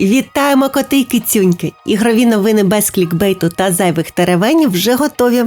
Вітаємо коти й кицюньки! Ігрові новини без клікбейту та зайвих теревенів вже готові.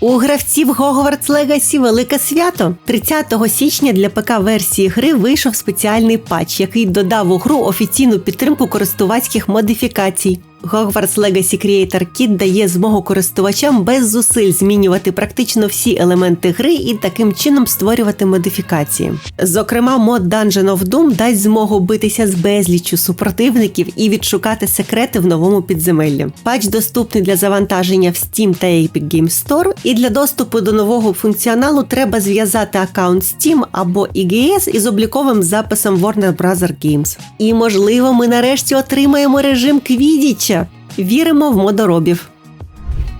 У гравців Hogwarts Legacy велике свято. 30 січня для ПК-версії гри вийшов спеціальний патч, який додав у гру офіційну підтримку користувацьких модифікацій. Hogwarts Legacy Creator Kit дає змогу користувачам без зусиль змінювати практично всі елементи гри і таким чином створювати модифікації. Зокрема, мод Dungeon of Doom дасть змогу битися з безліччю супротивників і відшукати секрети в новому підземеллі. Патч доступний для завантаження в Steam та Epic Games Store, і для доступу до нового функціоналу треба зв'язати аккаунт Steam або EGS із обліковим записом Warner Bros. Games. І можливо, ми нарешті отримаємо режим Квідіча. Віримо в модоробів.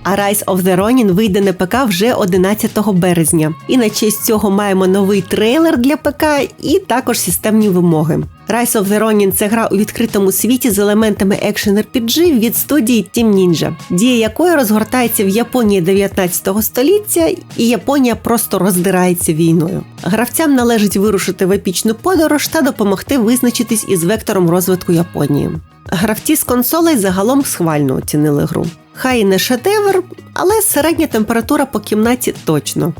А Rise of the Ronin вийде на ПК вже 11 березня. І на честь цього маємо новий трейлер для ПК і також системні вимоги. Rise of the Ronin – це гра у відкритому світі з елементами екшен RPG від студії Team Ninja, дія якої розгортається в Японії 19 століття, і Японія просто роздирається війною. Гравцям належить вирушити в епічну подорож та допомогти визначитись із вектором розвитку Японії. Гравці з консолей загалом схвально оцінили гру. Хай не шедевр, але середня температура по кімнаті точно.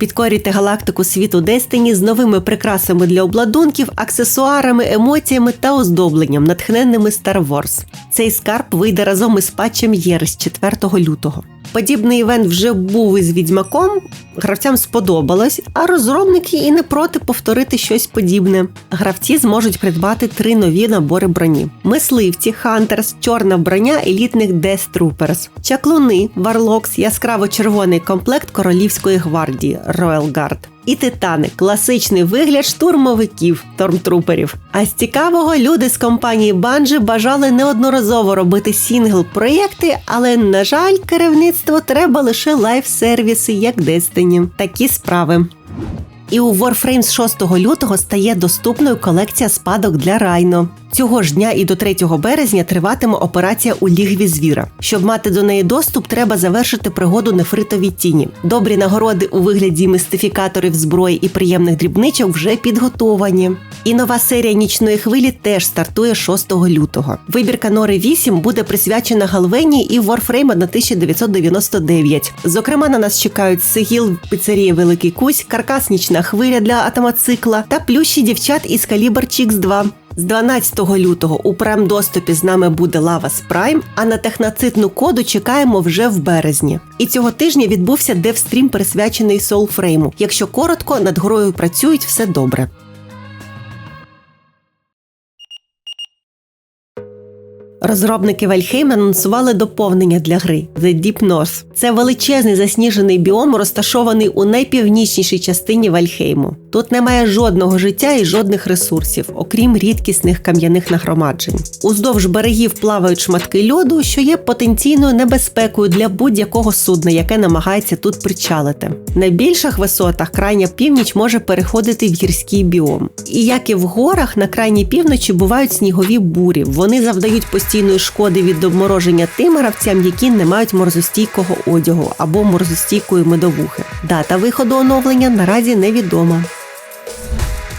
Підкорюйте галактику світу Дестині з новими прикрасами для обладунків, аксесуарами, емоціями та оздобленням, натхненними Star Wars. Цей скарб вийде разом із патчем Єрс 4 лютого. Подібний івент вже був із відьмаком, гравцям сподобалось, а розробники і не проти повторити щось подібне. Гравці зможуть придбати три нові набори броні: мисливці, Хантерс, чорна броня елітних Death Troopers, чаклуни, Варлокс, яскраво-червоний комплект королівської гвардії Royal Guard. І титани класичний вигляд штурмовиків тормтруперів. А з цікавого люди з компанії Bungie бажали неодноразово робити сінгл-проєкти, але, на жаль, керівництво треба лише лайф-сервіси, як Destiny. Такі справи. І у Warframes 6 лютого стає доступною колекція спадок для Райно. Цього ж дня і до 3 березня триватиме операція у лігві звіра. Щоб мати до неї доступ, треба завершити пригоду нефритові тіні. Добрі нагороди у вигляді містифікаторів зброї і приємних дрібничок вже підготовані. І нова серія нічної хвилі теж стартує 6 лютого. Вибірка Нори 8 буде присвячена Галвені і Warframe 1999. Зокрема, на нас чекають Сигіл піцерії Великий Кусь, каркас нічна хвиля для атомоцикла та плющі дівчат із Калібр Чікс 2. З 12 лютого у прем-доступі з нами буде Lava Prime, а на техноцитну коду чекаємо вже в березні. І цього тижня відбувся девстрім, присвячений Soulframe. Якщо коротко, над грою працюють все добре. Розробники Valheim анонсували доповнення для гри The Deep North. Це величезний засніжений біом, розташований у найпівнічнішій частині Вальхейму. Тут немає жодного життя і жодних ресурсів, окрім рідкісних кам'яних нагромаджень. Уздовж берегів плавають шматки льоду, що є потенційною небезпекою для будь-якого судна, яке намагається тут причалити. На більших висотах крайня північ може переходити в гірський біом. І як і в горах, на крайній півночі бувають снігові бурі. Вони завдають постійної шкоди від обмороження тим гравцям, які не мають морзостійкого одягу або морзостійкої медовухи. Дата виходу оновлення наразі невідома.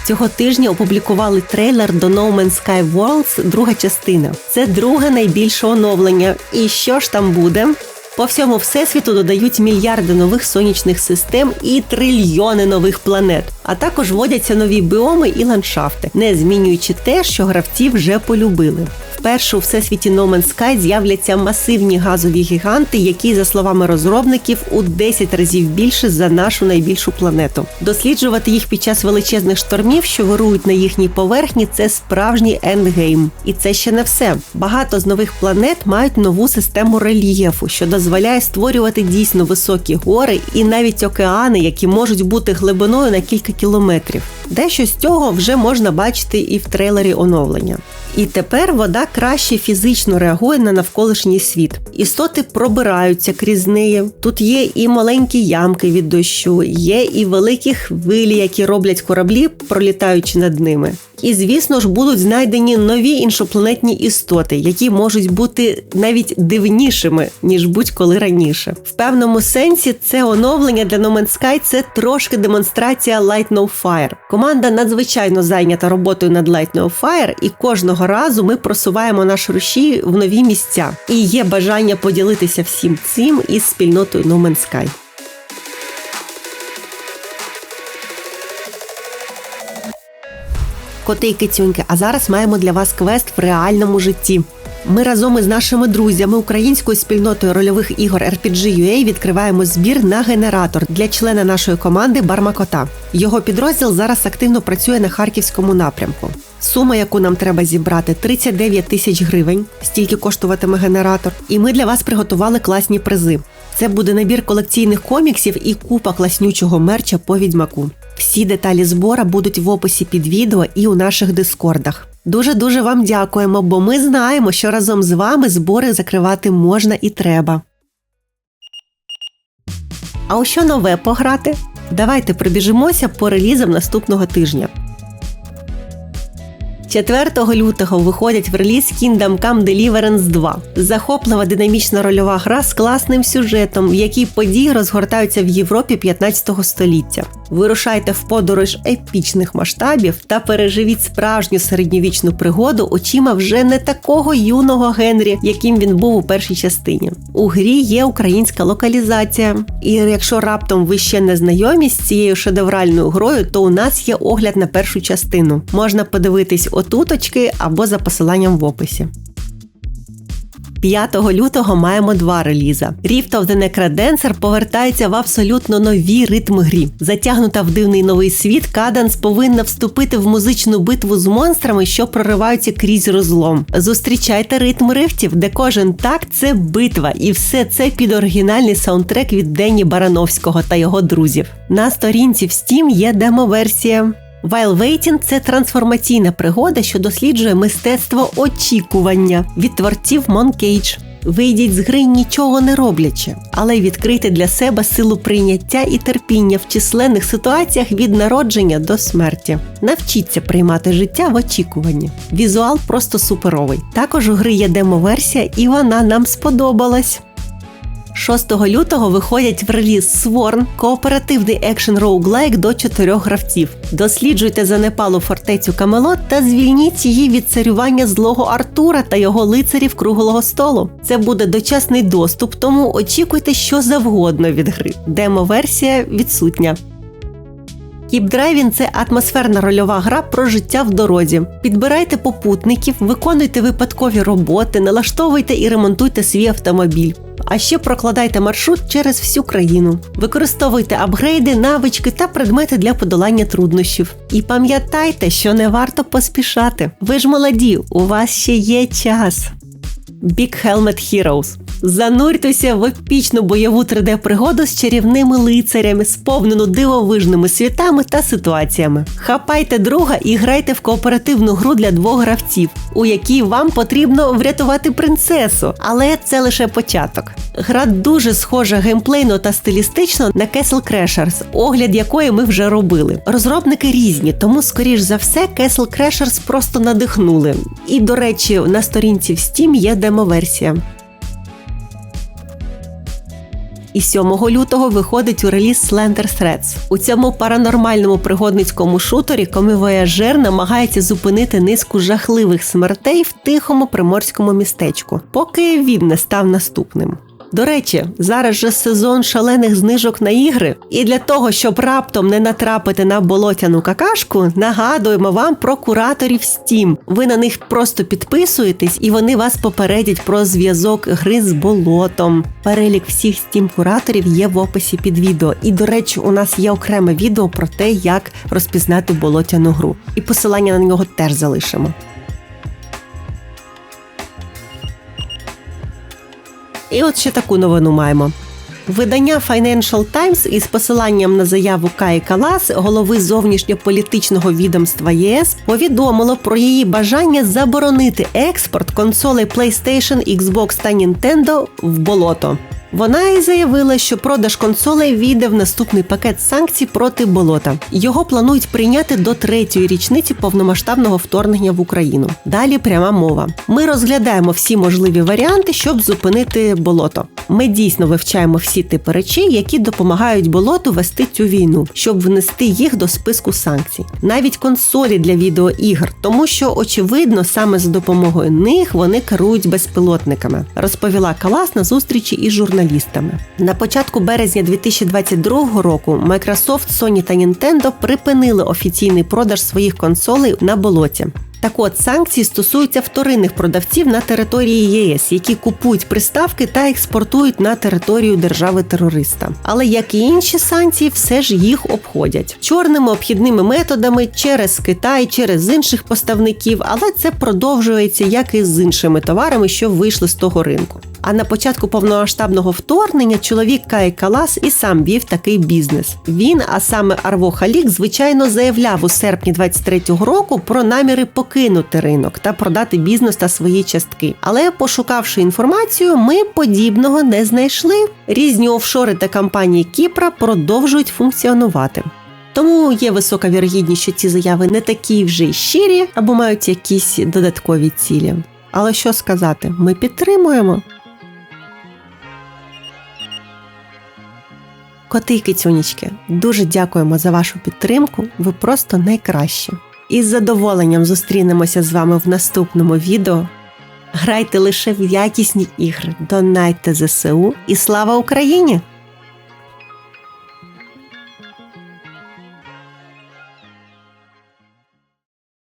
Цього тижня опублікували трейлер до No Man's Sky Worlds, друга частина. Це друге найбільше оновлення. І що ж там буде? По всьому всесвіту додають мільярди нових сонячних систем і трильйони нових планет, а також вводяться нові біоми і ландшафти, не змінюючи те, що гравці вже полюбили. Вперше у всесвіті No Man's Sky з'являться масивні газові гіганти, які, за словами розробників, у 10 разів більше за нашу найбільшу планету. Досліджувати їх під час величезних штормів, що вирують на їхній поверхні, це справжній ендгейм. І це ще не все. Багато з нових планет мають нову систему рельєфу, що дозволяє створювати дійсно високі гори і навіть океани, які можуть бути глибиною на кілька кілометрів. Дещо з цього вже можна бачити і в трейлері оновлення. І тепер вода краще фізично реагує на навколишній світ. Істоти пробираються крізь неї. Тут є і маленькі ямки від дощу, є і великі хвилі, які роблять кораблі, пролітаючи над ними. І звісно ж будуть знайдені нові іншопланетні істоти, які можуть бути навіть дивнішими ніж будь-коли раніше. В певному сенсі це оновлення для No Man's Sky – це трошки демонстрація Light No Fire. Команда надзвичайно зайнята роботою над Light No Fire, і кожного разу ми просуваємо наш рушій в нові місця. І є бажання поділитися всім цим із спільнотою No Man's Sky. Коти і кицюньки, а зараз маємо для вас квест в реальному житті. Ми разом із нашими друзями українською спільнотою рольових ігор RPG.ua відкриваємо збір на генератор для члена нашої команди Бармакота. Його підрозділ зараз активно працює на харківському напрямку. Сума, яку нам треба зібрати, 39 тисяч гривень. Стільки коштуватиме генератор. І ми для вас приготували класні призи. Це буде набір колекційних коміксів і купа класнючого мерча по відьмаку. Всі деталі збора будуть в описі під відео і у наших дискордах. Дуже дуже вам дякуємо, бо ми знаємо, що разом з вами збори закривати можна і треба. А у що нове пограти? Давайте пробіжимося по релізам наступного тижня. 4 лютого виходять в реліз Kingdom Come Deliverance 2. Захоплива динамічна рольова гра з класним сюжетом, в якій події розгортаються в Європі 15 століття. Вирушайте в подорож епічних масштабів та переживіть справжню середньовічну пригоду очима вже не такого юного Генрі, яким він був у першій частині. У грі є українська локалізація. І якщо раптом ви ще не знайомі з цією шедевральною грою, то у нас є огляд на першу частину. Можна подивитись отуточки або за посиланням в описі. 5 лютого маємо два реліза. Rift of the Necrodancer повертається в абсолютно нові ритми грі. Затягнута в дивний новий світ, Каданс повинна вступити в музичну битву з монстрами, що прориваються крізь розлом. Зустрічайте ритм рифтів, де кожен так це битва, і все це під оригінальний саундтрек від Дені Барановського та його друзів. На сторінці в Steam є демо-версія. While Waiting – це трансформаційна пригода, що досліджує мистецтво очікування від творців Moncage. Вийдіть з гри нічого не роблячи, але відкрийте для себе силу прийняття і терпіння в численних ситуаціях від народження до смерті. Навчіться приймати життя в очікуванні. Візуал просто суперовий. Також у гри є демо-версія, і вона нам сподобалась. 6 лютого виходять в реліз Sworn – кооперативний екшен роуглайк до чотирьох гравців. Досліджуйте занепалу фортецю Камелот та звільніть її від царювання злого Артура та його лицарів круглого столу. Це буде дочасний доступ, тому очікуйте що завгодно від гри. Демо-версія відсутня. Кіпдрайвін це атмосферна рольова гра про життя в дорозі. Підбирайте попутників, виконуйте випадкові роботи, налаштовуйте і ремонтуйте свій автомобіль. А ще прокладайте маршрут через всю країну. Використовуйте апгрейди, навички та предмети для подолання труднощів. І пам'ятайте, що не варто поспішати. Ви ж молоді, у вас ще є час. Big Helmet Heroes Зануртеся в епічну бойову 3D-пригоду з чарівними лицарями, сповнену дивовижними світами та ситуаціями. Хапайте друга і грайте в кооперативну гру для двох гравців, у якій вам потрібно врятувати принцесу, але це лише початок. Гра дуже схожа геймплейно та стилістично на Castle Crashers, огляд якої ми вже робили. Розробники різні, тому, скоріш за все, Castle Crashers просто надихнули. І, до речі, на сторінці в Steam є демо-версія. І 7 лютого виходить у реліз Slender Threads. У цьому паранормальному пригодницькому шутері комівояжер намагається зупинити низку жахливих смертей в тихому приморському містечку, поки він не став наступним. До речі, зараз же сезон шалених знижок на ігри, і для того, щоб раптом не натрапити на болотяну какашку, нагадуємо вам про кураторів Steam. Ви на них просто підписуєтесь, і вони вас попередять про зв'язок гри з болотом. Перелік всіх Steam кураторів є в описі під відео. І, до речі, у нас є окреме відео про те, як розпізнати болотяну гру. І посилання на нього теж залишимо. І от ще таку новину маємо. Видання Financial Times із посиланням на заяву Каї Калас, голови зовнішньополітичного відомства ЄС, повідомило про її бажання заборонити експорт консолей PlayStation, Xbox та Nintendo в болото. Вона і заявила, що продаж консолей війде в наступний пакет санкцій проти болота. Його планують прийняти до третьої річниці повномасштабного вторгнення в Україну. Далі пряма мова. Ми розглядаємо всі можливі варіанти, щоб зупинити болото. Ми дійсно вивчаємо всі типи речей, які допомагають болоту вести цю війну, щоб внести їх до списку санкцій. Навіть консолі для відеоігр, тому що очевидно, саме за допомогою них вони керують безпілотниками, розповіла Калас на зустрічі із журналістами. На початку березня 2022 року Microsoft, Sony та Nintendo припинили офіційний продаж своїх консолей на болоті. Так от санкції стосуються вторинних продавців на території ЄС, які купують приставки та експортують на територію держави-терориста. Але як і інші санкції, все ж їх обходять чорними обхідними методами через Китай, через інших поставників, але це продовжується як і з іншими товарами, що вийшли з того ринку. А на початку повномасштабного вторгнення чоловік Кай Калас і сам вів такий бізнес. Він, а саме Арво Халік, звичайно, заявляв у серпні 23-го року про наміри покинути ринок та продати бізнес та свої частки. Але пошукавши інформацію, ми подібного не знайшли. Різні офшори та компанії Кіпра продовжують функціонувати. Тому є висока вірогідність, що ці заяви не такі вже й щирі або мають якісь додаткові цілі. Але що сказати, ми підтримуємо. Коти і кицюнічки, дуже дякуємо за вашу підтримку. Ви просто найкращі. І з задоволенням зустрінемося з вами в наступному відео. Грайте лише в якісні ігри, донайте ЗСУ і слава Україні!